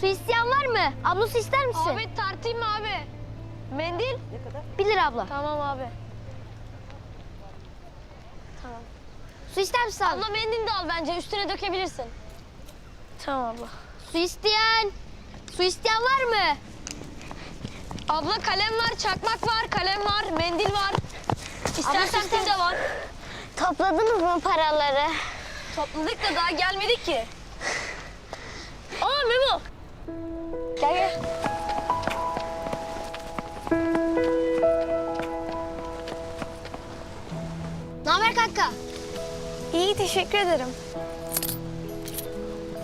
su isteyen var mı? Abla su ister misin? Abi tartayım mı abi? Mendil? 1 lira abla. Tamam abi. Su ister misin abla? Abla mendil de al bence üstüne dökebilirsin. Tamam abla. Su isteyen, su isteyen var mı? Abla kalem var, çakmak var, kalem var, mendil var. İstersen ister pil de var. Topladınız mı paraları? Topladık da daha gelmedik ki. Aa Memo. Gel gel. Ne haber kanka? İyi teşekkür ederim.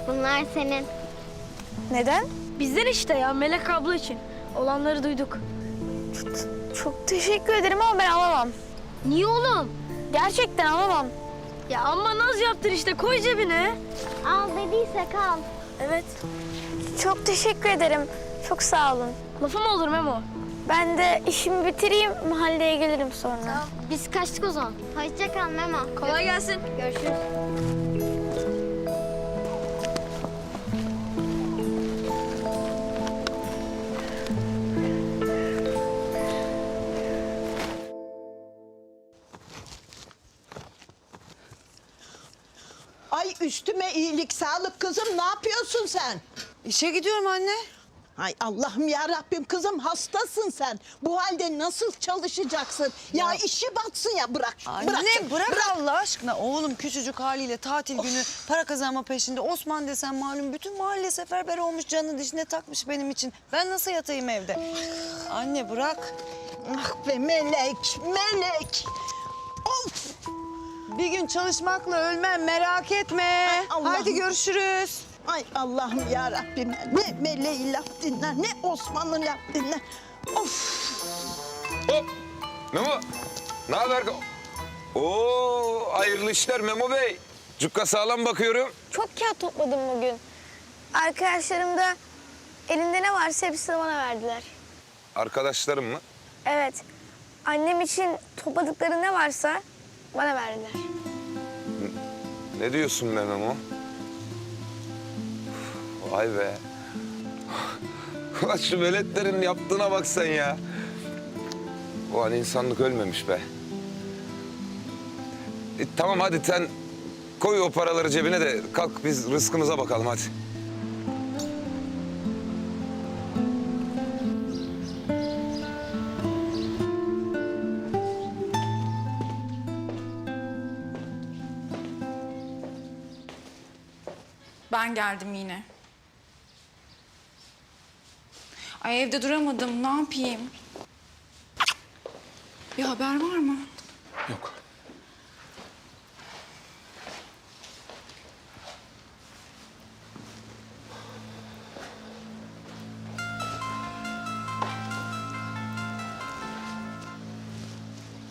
Bunlar senin. Neden? Bizden işte ya Melek abla için. Olanları duyduk. Çok teşekkür ederim ama ben alamam. Niye oğlum? Gerçekten alamam. Ya amma naz yaptın işte koy cebine. Al dediyse kal. Evet. Çok teşekkür ederim. Çok sağ olun. Lafım olur Memo. Ben de işimi bitireyim, mahalleye gelirim sonra. Biz kaçtık o zaman. Hoşça kal Memo. Kolay gelsin. Görüşürüz. Üstüme iyilik, sağlık kızım. Ne yapıyorsun sen? İşe gidiyorum anne. Ay Allah'ım ya Rabbim kızım hastasın sen. Bu halde nasıl çalışacaksın? Ya, işi batsın ya bırak. Anne bırak, bırak, Allah aşkına. Oğlum küçücük haliyle tatil günü para kazanma peşinde. Osman desen malum bütün mahalle seferber olmuş canı dişine takmış benim için. Ben nasıl yatayım evde? Anne bırak. Ah be melek, melek. Of! Bir gün çalışmakla ölmem merak etme. Ay, Allah'ım. Haydi görüşürüz. Ay Allah'ım ya Rabbim. Ne meleği laf dinler, ne Osmanlı laf dinler. Of! Hop! Memo! Ne haber? Oo, hayırlı işler Memo Bey. Cukka sağlam bakıyorum. Çok kağıt topladım bugün. Arkadaşlarım da elinde ne varsa hepsini bana verdiler. Arkadaşlarım mı? Evet. Annem için topladıkları ne varsa bana verdiler. Ne diyorsun be Memo? Vay be. Şu veletlerin yaptığına bak sen ya. O an insanlık ölmemiş be. E, tamam hadi sen koy o paraları cebine de kalk biz rızkımıza bakalım hadi. Ben geldim yine. Ay evde duramadım. Ne yapayım? Bir haber var mı? Yok.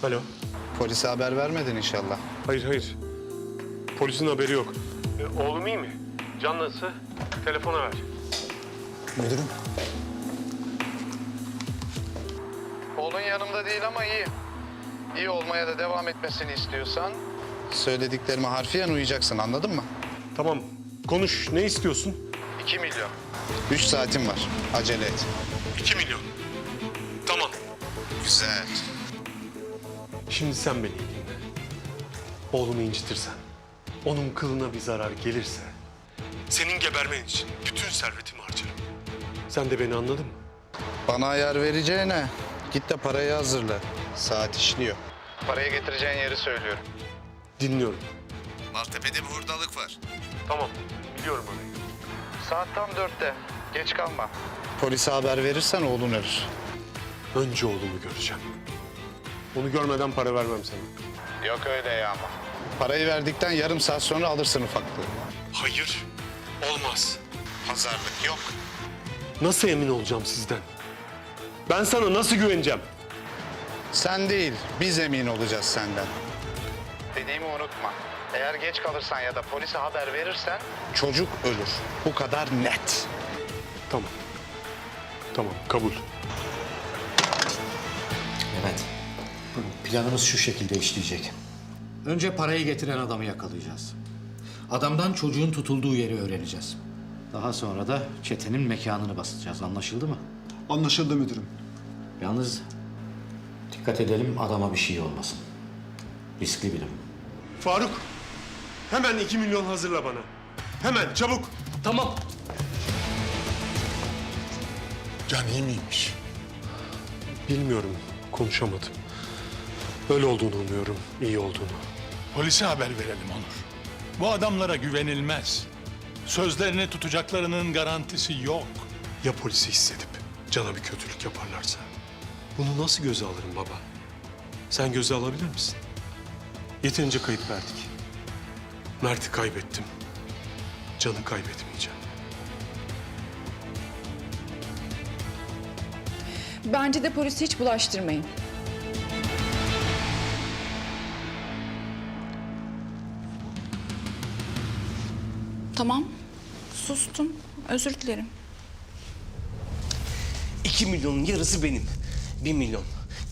Alo. Polise haber vermedin inşallah. Hayır hayır. Polisin haberi yok. E, oğlum iyi mi? Can nasıl? Telefona ver. Müdürüm. Oğlun yanımda değil ama iyi. İyi olmaya da devam etmesini istiyorsan Söylediklerime harfiyen uyacaksın anladın mı? Tamam. Konuş. Ne istiyorsun? 2 milyon. Üç saatin var. Acele et. 2 milyon. Tamam. Güzel. Şimdi sen beni dinle. Oğlumu incitirsen, onun kılına bir zarar gelirse... ...senin gebermen için bütün servetimi harcarım. Sen de beni anladın mı? Bana ayar vereceğine git de parayı hazırla. Saat işliyor. Parayı getireceğin yeri söylüyorum. Dinliyorum. Maltepe'de bir hurdalık var. Tamam. Biliyorum orayı. Saat tam dörtte. Geç kalma. Polise haber verirsen oğlun ölür. Önce oğlumu göreceğim. Onu görmeden para vermem sana. Yok öyle ya ama. Parayı verdikten yarım saat sonra alırsın ufaklığı. Hayır. Olmaz. Pazarlık yok. Nasıl emin olacağım sizden? Ben sana nasıl güveneceğim? Sen değil, biz emin olacağız senden. Dediğimi unutma. Eğer geç kalırsan ya da polise haber verirsen Çocuk ölür. Bu kadar net. Tamam. Tamam, kabul. Evet. Planımız şu şekilde işleyecek. Önce parayı getiren adamı yakalayacağız. Adamdan çocuğun tutulduğu yeri öğreneceğiz. Daha sonra da çetenin mekanını basacağız. Anlaşıldı mı? Anlaşıldı müdürüm. Yalnız dikkat edelim adama bir şey olmasın. Riskli birim. Faruk, hemen iki milyon hazırla bana. Hemen, çabuk. Tamam. Can iyi miymiş? Bilmiyorum, konuşamadım. Öyle olduğunu umuyorum, iyi olduğunu. Polise haber verelim Onur. Bu adamlara güvenilmez. Sözlerini tutacaklarının garantisi yok. Ya polisi hissedip cana bir kötülük yaparlarsa? Bunu nasıl göze alırım baba? Sen göze alabilir misin? Yeterince kayıp verdik. Mert'i kaybettim. Canı kaybetmeyeceğim. Bence de polisi hiç bulaştırmayın. Tamam. Sustum. Özür dilerim. İki milyonun yarısı benim. Bir milyon.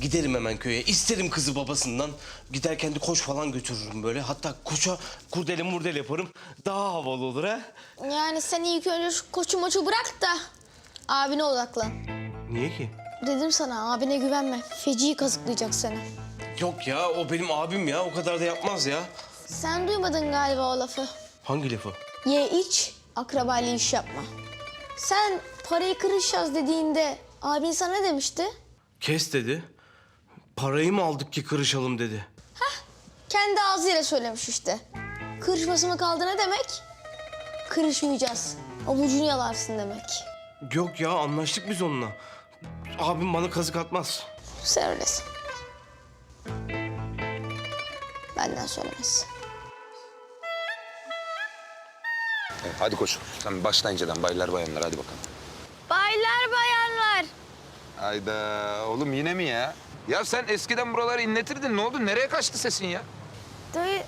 Giderim hemen köye. İsterim kızı babasından. Giderken de koç falan götürürüm böyle. Hatta koça kurdele murdele yaparım. Daha havalı olur ha. Yani sen ilk önce şu koçu moçu bırak da abine odaklan. Niye ki? Dedim sana abine güvenme. Feci kazıklayacak seni. Yok ya o benim abim ya. O kadar da yapmaz ya. Sen duymadın galiba o lafı. Hangi lafı? Ye iç, akrabayla iş yapma. Sen parayı kırışacağız dediğinde abin sana ne demişti? Kes dedi. Parayı mı aldık ki kırışalım dedi. Kendi ağzıyla söylemiş işte. Kırışması mı kaldı ne demek? Kırışmayacağız. Avucunu yalarsın demek. Yok ya anlaştık biz onunla. Abim bana kazık atmaz. Sen öylesin. Benden söylemez. Evet, hadi koç. Sen başla inceden baylar bayanlar hadi bakalım. Baylar bayanlar. Hayda oğlum yine mi ya? Ya sen eskiden buraları inletirdin. Ne oldu? Nereye kaçtı sesin ya? Dayı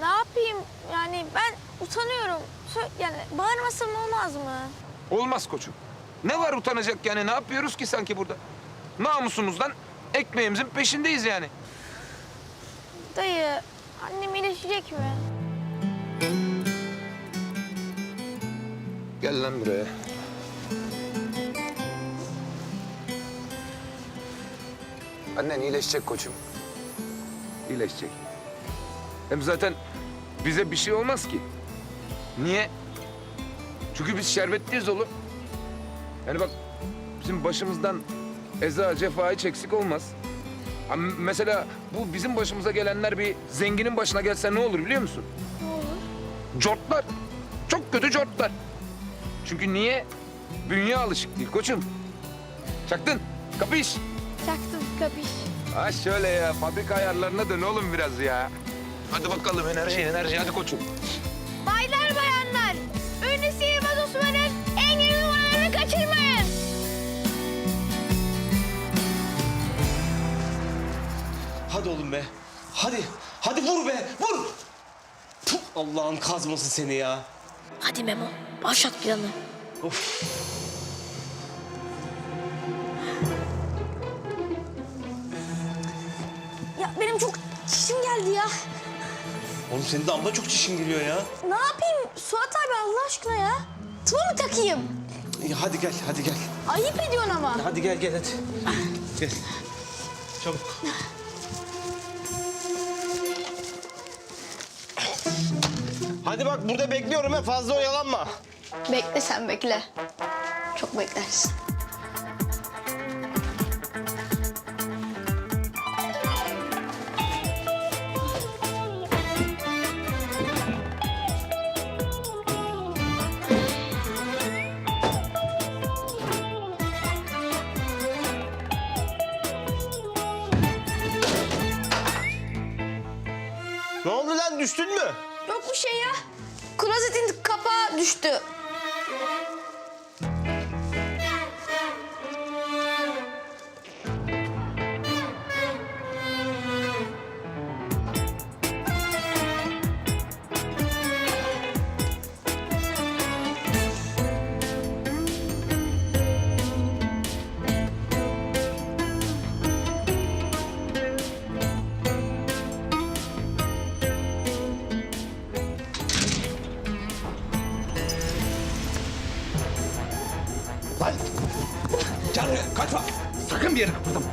ne yapayım yani ben utanıyorum. Sö- Yani bağırmasam olmaz mı? Olmaz koçum. Ne var utanacak yani? Ne yapıyoruz ki sanki burada? Namusumuzdan ekmeğimizin peşindeyiz yani. Dayı annem iyileşecek mi? Gel lan buraya. Annen iyileşecek koçum. İyileşecek. Hem zaten bize bir şey olmaz ki. Niye? Çünkü biz şerbetliyiz oğlum. Yani bak bizim başımızdan eza cefa hiç eksik olmaz. Ha, mesela bu bizim başımıza gelenler bir zenginin başına gelse ne olur biliyor musun? Ne olur? Cortlar. Çok kötü cortlar. Çünkü niye? Bünye alışık değil koçum. Çaktın. Kapış. Çaktım kapış. Ha şöyle ya. Fabrika ayarlarına dön oğlum biraz ya. Hadi bakalım enerji enerji hadi koçum. Baylar bayanlar, ünlü sihirbaz Osman'ın en yeni numaralarını kaçırmayın. Hadi oğlum be. Hadi. Hadi vur be. Vur. Puh, Allah'ın kazması seni ya. Hadi Memo, başlat planı. Ya benim çok çişim geldi ya. Oğlum senin de amma çok çişin geliyor ya. Ne yapayım Suat abi Allah aşkına ya? Tıma mı takayım? Ya hadi gel, hadi gel. Ayıp ediyorsun ama. Hadi gel, gel hadi. Gel. Çabuk. Hadi bak burada bekliyorum ha fazla oyalanma. Bekle sen bekle. Çok beklersin. Ne oldu lan düştün mü? Yok bir şey ya. Klozetin kapağı düştü. Gel buraya, kaçma! Sakın bir yere kıpırdama.